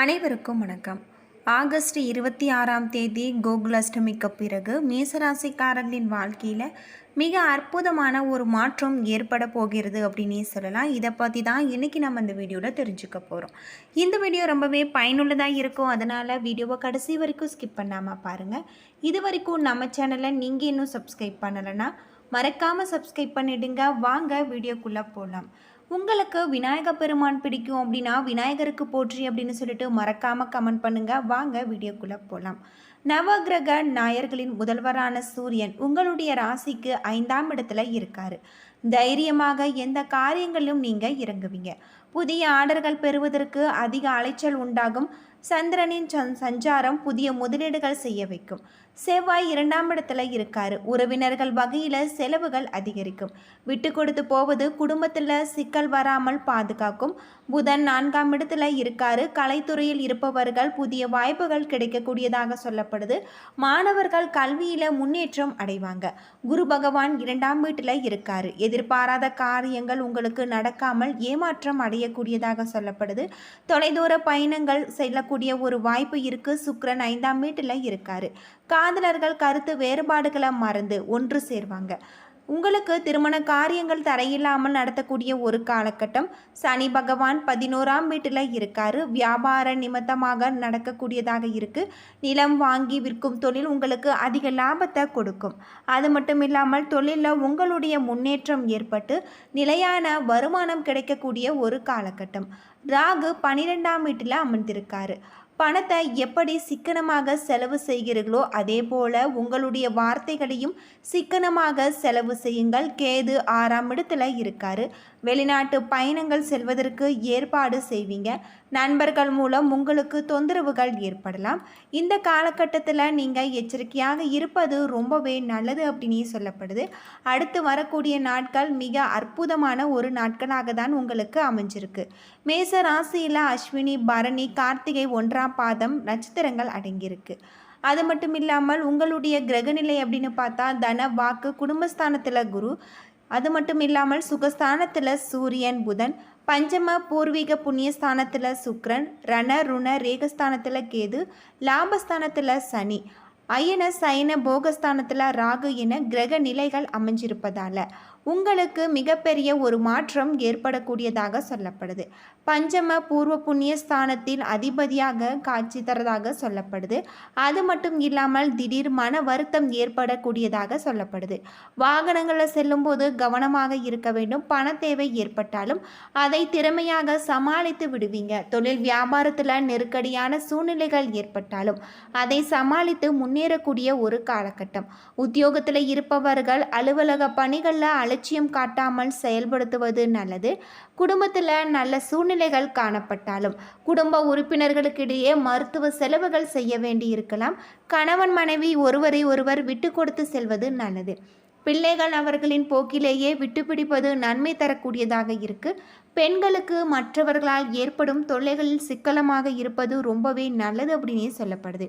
அனைவருக்கும் வணக்கம். ஆகஸ்ட் இருபத்தி ஆறாம் தேதி கோகுலாஷ்டமிக்கு பிறகு மேசராசிக்காரர்களின் வாழ்க்கையில் மிக அற்புதமான ஒரு மாற்றம் ஏற்பட போகிறது அப்படின்னே சொல்லலாம். இதை பற்றி தான் இன்றைக்கி நம்ம இந்த வீடியோவில் தெரிஞ்சுக்க போகிறோம் இந்த வீடியோ ரொம்பவே பயனுள்ளதாக இருக்கும். அதனால் வீடியோவை கடைசி வரைக்கும் ஸ்கிப் பண்ணாமல் பாருங்கள் இது வரைக்கும் நம்ம சேனலை நீங்கள் இன்னும் சப்ஸ்கிரைப் பண்ணலைன்னா மறக்காமல் சப்ஸ்கிரைப் பண்ணிடுங்க. வாங்க வீடியோக்குள்ளே போகலாம் உங்களுக்கு விநாயக பெருமான் பிடிக்கும் அப்படின்னா விநாயகருக்கு போற்றி அப்படின்னு சொல்லிட்டு மறக்காமல் கமெண்ட் பண்ணுங்கள் வாங்க வீடியோக்குள்ளே போகலாம் நவகிரக நாயர்களின் முதல்வரான சூரியன் உங்களுடைய ராசிக்கு ஐந்தாம் இடத்துல இருக்கார். தைரியமாக எந்த காரியங்களிலும் நீங்கள் இறங்குவீங்க. புதிய ஆர்டர்கள் பெறுவதற்கு அதிக அலைச்சல் உண்டாகும். சந்திரனின் சஞ்சாரம் புதிய முதலீடுகள் செய்ய வைக்கும். செவ்வாய் இரண்டாம் இடத்துல இருக்காரு. உறவினர்கள் வகையில் செலவுகள் அதிகரிக்கும். விட்டு கொடுத்து போவது குடும்பத்தில் சிக்கல் வராமல் பாதுகாக்கும். புதன் நான்காம் இடத்துல இருக்காரு. கலைத்துறையில் இருப்பவர்கள் புதிய வாய்ப்புகள் கிடைக்கக்கூடியதாக சொல்லப்படுது. மாணவர்கள் கல்வியில் முன்னேற்றம் அடைவாங்க. குரு பகவான் இரண்டாம் வீட்டில் இருக்காரு. எதிர்பாராத காரியங்கள் உங்களுக்கு நடக்காமல் ஏமாற்றம் அடையக்கூடியதாக சொல்லப்படுது. தொலைதூர பயணங்கள் செல்லக்கூடிய ஒரு வாய்ப்பு இருக்கு. சுக்கரன் ஐந்தாம் வீட்டில் இருக்காரு. காதலர்கள் கருத்து வேறுபாடுகளை மறந்து ஒன்று சேர்வாங்க. உங்களுக்கு திருமண காரியங்கள் தரையில்லாமல் நடத்தக்கூடிய ஒரு காலகட்டம் சனி பகவான் பதினோராம் வீட்டில் இருக்காரு. வியாபார நிமித்தமாக நடக்கக்கூடியதாக இருக்கு. நிலம் வாங்கி விற்கும் தொழில் உங்களுக்கு அதிக லாபத்தை கொடுக்கும். அது மட்டும் இல்லாமல் தொழிலில் உங்களுடைய முன்னேற்றம் ஏற்பட்டு நிலையான வருமானம் கிடைக்கக்கூடிய ஒரு காலகட்டம். ராகு பனிரெண்டாம் வீட்டில் அமர்ந்திருக்காரு. பணத்தை எப்படி சிக்கனமாக செலவு செய்கிறீர்களோ அதே போல உங்களுடைய வார்த்தைகளையும் சிக்கனமாக செலவு செய்யுங்கள். கேது ஆறாம் இடத்துல இருக்காரு. வெளிநாட்டு பயணங்கள் செல்வதற்கு ஏற்பாடு செய்வீங்க. நண்பர்கள் மூலம் உங்களுக்கு தொந்தரவுகள் ஏற்படலாம். இந்த காலகட்டத்தில் நீங்கள் எச்சரிக்கையாக இருப்பது ரொம்பவே நல்லது அப்படின்னு சொல்லப்படுது. அடுத்து வரக்கூடிய நாட்கள் மிக அற்புதமான ஒரு நாட்களாக தான் உங்களுக்கு அமைஞ்சிருக்கு. மேச ராசியில் அஸ்வினி பரணி கார்த்திகை ஒன்றாம் பாதம் நட்சத்திரங்கள் அடங்கியிருக்கு. அது மட்டும் இல்லாமல் உங்களுடைய கிரகநிலை அப்படின்னு பார்த்தா தன வாக்கு குடும்பஸ்தானத்தில் குரு. அது மட்டும் இல்லாமல் சுகஸ்தானத்தில் சூரியன் புதன். பஞ்சம பூர்வீக புண்ணியஸ்தானத்தில் சுக்ரன் ரண ருண ரேகஸ்தானத்தில் கேது லாபஸ்தானத்தில் சனி அயன சயன போகஸ்தானத்தில் ராகு என கிரக நிலைகள் அமைஞ்சிருப்பதால் உங்களுக்கு மிகப்பெரிய ஒரு மாற்றம் ஏற்படக்கூடியதாக சொல்லப்படுது. பஞ்சம பூர்வ புண்ணிய ஸ்தானத்தில் அதிபதியாக காட்சி தரதாக சொல்லப்படுது. அது மட்டும் இல்லாமல் திடீர் மன வருத்தம் ஏற்படக்கூடியதாக சொல்லப்படுது. வாகனங்களில் செல்லும்போது கவனமாக இருக்க வேண்டும். பண தேவை ஏற்பட்டாலும் அதை திறமையாக சமாளித்து விடுவீங்க. தொழில் வியாபாரத்தில் நெருக்கடியான சூழ்நிலைகள் ஏற்பட்டாலும் அதை சமாளித்து முன்னேறக்கூடிய ஒரு காலகட்டம். உத்தியோகத்தில் இருப்பவர்கள் அலுவலக பணிகளில் அலட்சியம் காட்டாமல் செயல்படுத்துவது நல்லது. குடும்பத்தில் நல்ல சூழ்நிலைகள் காணப்பட்டாலும் குடும்ப உறுப்பினர்களுக்கிடையே மருத்துவ செலவுகள் செய்ய வேண்டி இருக்கலாம். கணவன் மனைவி ஒருவரை ஒருவர் விட்டு கொடுத்து செல்வது நல்லது. பிள்ளைகள் அவர்களின் போக்கிலேயே விட்டுப்பிடிப்பது நன்மை தரக்கூடியதாக இருக்கு. பெண்களுக்கு மற்றவர்களால் ஏற்படும் தொல்லைகளில் சிக்கலமாக இருப்பது ரொம்பவே நல்லது அப்படின்னே சொல்லப்படுது.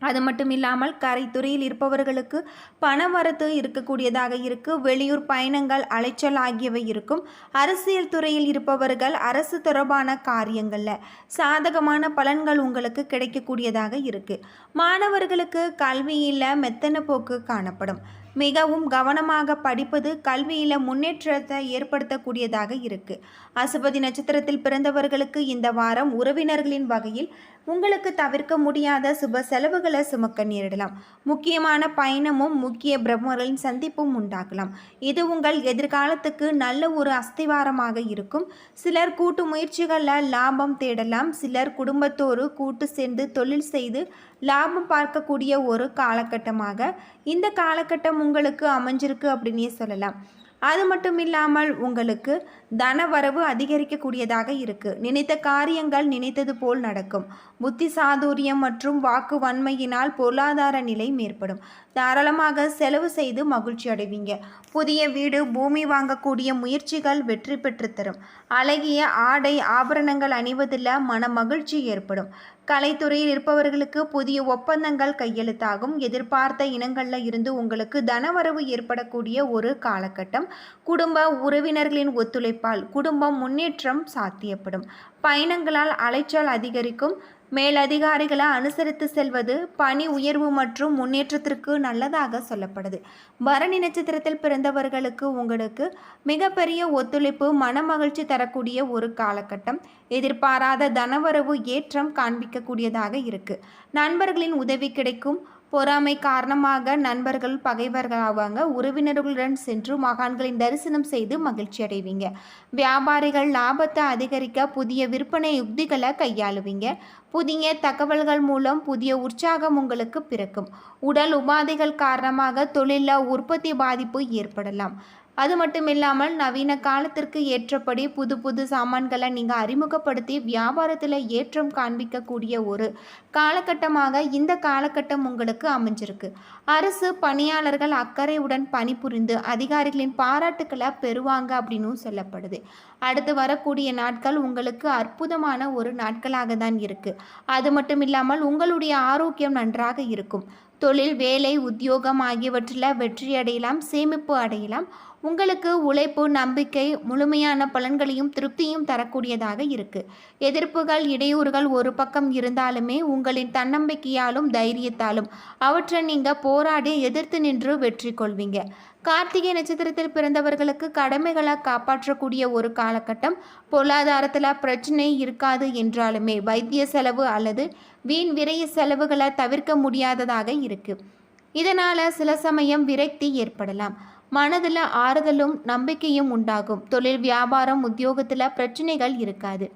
அது மட்டும் இல்லாமல் கரைத்துறையில் இருப்பவர்களுக்கு பண வரத்து இருக்கக்கூடியதாக இருக்கு. வெளியூர் பயணங்கள் அலைச்சல் ஆகியவை இருக்கும். அரசியல் துறையில் இருப்பவர்கள் அரசு தொடர்பான காரியங்களில் சாதகமான பலன்கள் உங்களுக்கு கிடைக்கக்கூடியதாக இருக்கு. மாணவர்களுக்கு கல்வியில் மெத்தன போக்கு காணப்படும். மிகவும் கவனமாக படிப்பது கல்வியில் முன்னேற்றத்தை ஏற்படுத்தக்கூடியதாக இருக்கு. அசுபதி நட்சத்திரத்தில் பிறந்தவர்களுக்கு இந்த வாரம் உறவினர்களின் வகையில் உங்களுக்கு தவிர்க்க முடியாத சுப செலவுகளை சுமக்க நேரிடலாம். முக்கியமான பயணமும் முக்கிய பிரம்மர்களின் சந்திப்பும் உண்டாகலாம். இது உங்கள் எதிர்காலத்துக்கு நல்ல ஒரு அஸ்திவாரமாக இருக்கும். சிலர் கூட்டு முயற்சிகளில் லாபம் தேடலாம். சிலர் குடும்பத்தோடு கூட்டு சேர்ந்து தொழில் செய்து லாபம் பார்க்கக்கூடிய ஒரு காலகட்டமாக இந்த காலகட்டம் உங்களுக்கு அமைஞ்சிருக்கு அப்படின்னே சொல்லலாம். அது மட்டும் இல்லாமல் உங்களுக்கு தன வரவு அதிகரிக்கக்கூடியதாக இருக்குது நினைத்த காரியங்கள் நினைத்தது போல் நடக்கும். புத்தி சாதுரியம் மற்றும் வாக்கு வன்மையினால் பொருளாதார நிலை மேற்படும். தாராளமாக செலவு செய்து மகிழ்ச்சி அடைவீங்க. புதிய வீடு பூமி வாங்கக்கூடிய முயற்சிகள் வெற்றி பெற்று தரும். அழகிய ஆடை ஆபரணங்கள் அணிவதில் மன மகிழ்ச்சி ஏற்படும். கலைத்துறையில் இருப்பவர்களுக்கு புதிய ஒப்பந்தங்கள் கையெழுத்தாகும். எதிர்பார்த்த இனங்களில் இருந்து உங்களுக்கு தனவரவு ஏற்படக்கூடிய ஒரு காலகட்டம். குடும்ப உறவினர்களின் ஒத்துழைப்பால் குடும்பம் முன்னேற்றம் சாத்தியப்படும். பயணங்களால் அலைச்சல் அதிகரிக்கும். மேலதிகாரிகளை அனுசரித்து செல்வது பணி உயர்வு மற்றும் முன்னேற்றத்திற்கு நல்லதாக சொல்லப்படுது. பரணி நட்சத்திரத்தில் பிறந்தவர்களுக்கு உங்களுக்கு மிகப்பெரிய ஒத்துழைப்பு மனமகிழ்ச்சி தரக்கூடிய ஒரு காலகட்டம். எதிர்பாராத தனவரவு ஏற்றம் காண்பிக்கக்கூடியதாக இருக்கு. நண்பர்களின் உதவி கிடைக்கும். பொறாமை காரணமாக நண்பர்கள் பகைவர்களாவாங்க உறவினர்களுடன் சென்று மகான்களின் தரிசனம் செய்து மகிழ்ச்சி அடைவீங்க. வியாபாரிகள் லாபத்தை அதிகரிக்க புதிய விற்பனை யுக்திகளை கையாளுவீங்க. புதிய தகவல்கள் மூலம் புதிய உற்சாகம் உங்களுக்கு பிறக்கும். உடல் உபாதைகள் காரணமாக தொழிலில் உற்பத்தி பாதிப்பு ஏற்படலாம். அது மட்டும் இல்லாமல் நவீன காலத்திற்கு ஏற்றபடி புது புது சாமான்களை நீங்கள் அறிமுகப்படுத்தி வியாபாரத்தில் ஏற்றம் காண்பிக்கக்கூடிய ஒரு காலகட்டமாக இந்த காலகட்டம் உங்களுக்கு அமைஞ்சிருக்கு. அரசு பணியாளர்கள் அக்கறையுடன் பணிபுரிந்து அதிகாரிகளின் பாராட்டுக்களை பெறுவாங்க அப்படின்னும் சொல்லப்படுது. அடுத்து வரக்கூடிய நாட்கள் உங்களுக்கு அற்புதமான ஒரு நாட்களாக தான் இருக்குது அது மட்டும் இல்லாமல் உங்களுடைய ஆரோக்கியம் நன்றாக இருக்கும். தொழில் வேலை உத்தியோகம் ஆகியவற்றில் வெற்றி அடையலாம் சேமிப்பு அடையலாம். உங்களுக்கு உழைப்பு நம்பிக்கை முழுமையான பலன்களையும் திருப்தியும் தரக்கூடியதாக இருக்கு. எதிர்ப்புகள் இடையூறுகள் ஒரு பக்கம் இருந்தாலுமே உங்களின் தன்னம்பிக்கையாலும் தைரியத்தாலும் அவற்றை நீங்கள் போராடி எதிர்த்து நின்று வெற்றி கொள்வீங்க. கார்த்திகை நட்சத்திரத்தில் பிறந்தவர்களுக்கு கடமைகளை காப்பாற்றக்கூடிய ஒரு காலகட்டம் பொருளாதாரத்தில் பிரச்சனை இருக்காது என்றாலுமே வைத்திய செலவு அல்லது வீண் விரைய செலவுகளை தவிர்க்க முடியாததாக இருக்குது இதனால் சில சமயம் விரக்தி ஏற்படலாம். மனதில் ஆறுதலும் நம்பிக்கையும் உண்டாகும். தொழில் வியாபாரம் உத்தியோகத்தில் பிரச்சனைகள் இருக்காது.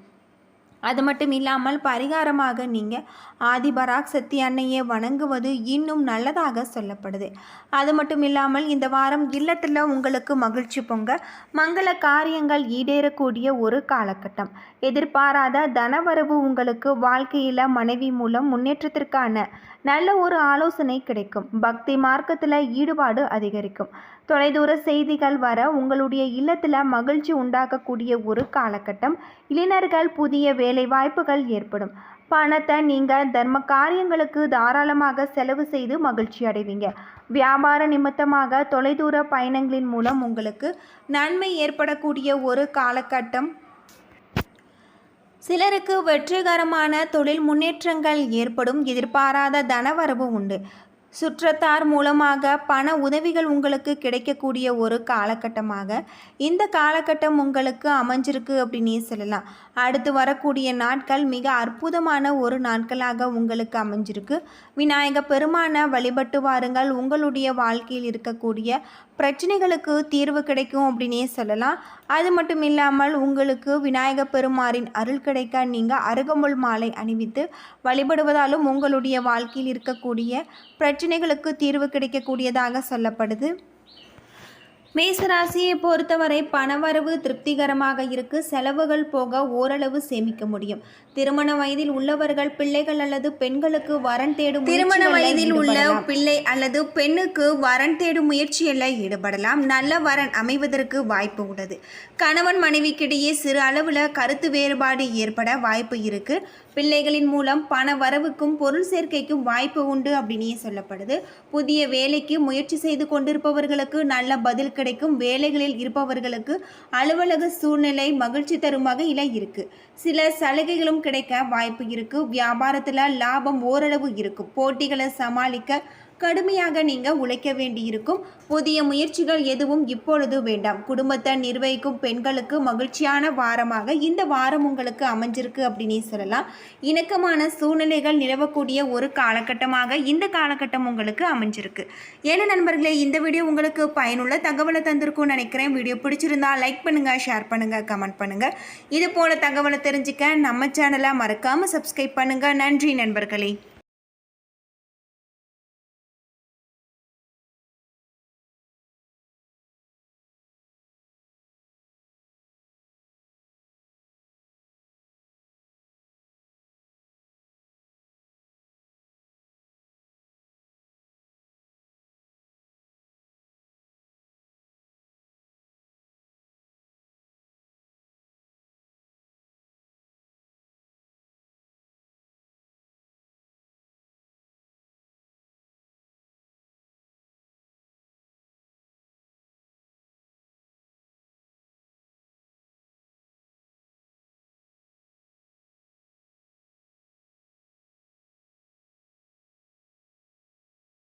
அது மட்டும் இல்லாமல் பரிகாரமாக நீங்கள் ஆதிபராக் சக்தி அன்னையை வணங்குவது இன்னும் நல்லதாக சொல்லப்படுது. அது மட்டும் இல்லாமல் இந்த வாரம் இல்லத்தில் உங்களுக்கு மகிழ்ச்சி பொங்க மங்கள காரியங்கள் ஈடேறக்கூடிய ஒரு காலகட்டம். எதிர்பாராத தனவரவு உங்களுக்கு வாழ்க்கையில் மனைவி மூலம் முன்னேற்றத்திற்கான நல்ல ஒரு ஆலோசனை கிடைக்கும். பக்தி மார்க்கத்தில் ஈடுபாடு அதிகரிக்கும். தொலைதூர செய்திகள் வர உங்களுடைய இல்லத்தில் மகிழ்ச்சி உண்டாக்கக்கூடிய ஒரு காலகட்டம். இளைஞர்கள் புதிய வேலை வாய்ப்புகள் ஏற்படும். பணத்தை நீங்கள் தர்ம காரியங்களுக்கு தாராளமாக செலவு செய்து மகிழ்ச்சி அடைவீங்க. வியாபார நிமித்தமாக தொலைதூர பயணங்களின் மூலம் உங்களுக்கு நன்மை ஏற்படக்கூடிய ஒரு காலகட்டம். சிலருக்கு வெற்றிகரமான தொழில் முன்னேற்றங்கள் ஏற்படும் எதிர்பாராத தனவரவு உண்டு. சுற்றத்தார் மூலமாக பண உதவிகள் உங்களுக்கு கிடைக்கக்கூடிய ஒரு காலகட்டமாக. இந்த காலகட்டம் உங்களுக்கு அமைஞ்சிருக்கு அப்படின்னே சொல்லலாம். அடுத்து வரக்கூடிய நாட்கள் மிக அற்புதமான ஒரு நாட்களாக உங்களுக்கு அமைஞ்சிருக்கு. விநாயக பெருமான வழிபட்டு வாருங்கள். உங்களுடைய வாழ்க்கையில் இருக்கக்கூடிய பிரச்சனைகளுக்கு தீர்வு கிடைக்கும் அப்படின்னே சொல்லலாம். அது மட்டும் இல்லாமல் உங்களுக்கு விநாயக பெருமாரின் அருள் கிடைக்க நீங்கள் அருகமுள் மாலை அணிவித்து வழிபடுவதாலும் உங்களுடைய வாழ்க்கையில் இருக்கக்கூடிய பிரச்சனைகளுக்கு தீர்வு கிடைக்கக்கூடியதாக சொல்லப்படுது. மேசராசியை பொறுத்தவரை பணவரவு திருப்திகரமாக இருக்கு. செலவுகள் போக ஓரளவு சேமிக்க முடியும். திருமண வயதில் உள்ளவர்கள் பிள்ளைகள் அல்லது பெண்களுக்கு வரன் தேடும் திருமண வயதில் உள்ள பிள்ளை அல்லது பெண்ணுக்கு வரன் தேடும் முயற்சியில் ஈடுபடலாம். நல்ல வரன் அமைவதற்கு வாய்ப்பு உள்ளது. கணவன் மனைவிக்கிடையே சிறு அளவில் கருத்து வேறுபாடு ஏற்பட வாய்ப்பு இருக்கு. பிள்ளைகளின் மூலம் பண வரவுக்கும் பொருள் சேர்க்கைக்கும் வாய்ப்பு உண்டு அப்படின்னே சொல்லப்படுது. புதிய வேலைக்கு முயற்சி செய்து கொண்டிருப்பவர்களுக்கு நல்ல பதில் கிடைக்கும். வேலைகளில் இருப்பவர்களுக்கு அலுவலக சூழ்நிலை மகிழ்ச்சி தரும் வகையில் இருக்கு. சில சலுகைகளும் கிடைக்க வாய்ப்பு இருக்கு. வியாபாரத்தில் லாபம் ஓரளவு இருக்கும். போட்டிகளை சமாளிக்க கடுமையாக நீங்கள் உழைக்க வேண்டியிருக்கும். புதிய முயற்சிகள் எதுவும் இப்பொழுது வேண்டாம். குடும்பத்தை நிர்வகிக்கும் பெண்களுக்கு மகிழ்ச்சியான வாரமாக இந்த வாரம் உங்களுக்கு அமைஞ்சிருக்கு அப்படின்னு சொல்லலாம். இணக்கமான சூழ்நிலைகள் நிலவக்கூடிய ஒரு காலகட்டமாக இந்த காலகட்டம் உங்களுக்கு அமைஞ்சிருக்கு. ஏன்னா நண்பர்களே இந்த வீடியோ உங்களுக்கு பயனுள்ள தகவலை தந்திருக்கும்னு நினைக்கிறேன். வீடியோ பிடிச்சிருந்தா லைக் பண்ணுங்கள் ஷேர் பண்ணுங்கள் கமெண்ட் பண்ணுங்கள் இது போல தகவலை தெரிஞ்சுக்க நம்ம சேனலை மறக்காமல் சப்ஸ்கிரைப் பண்ணுங்கள் நன்றி நண்பர்களே.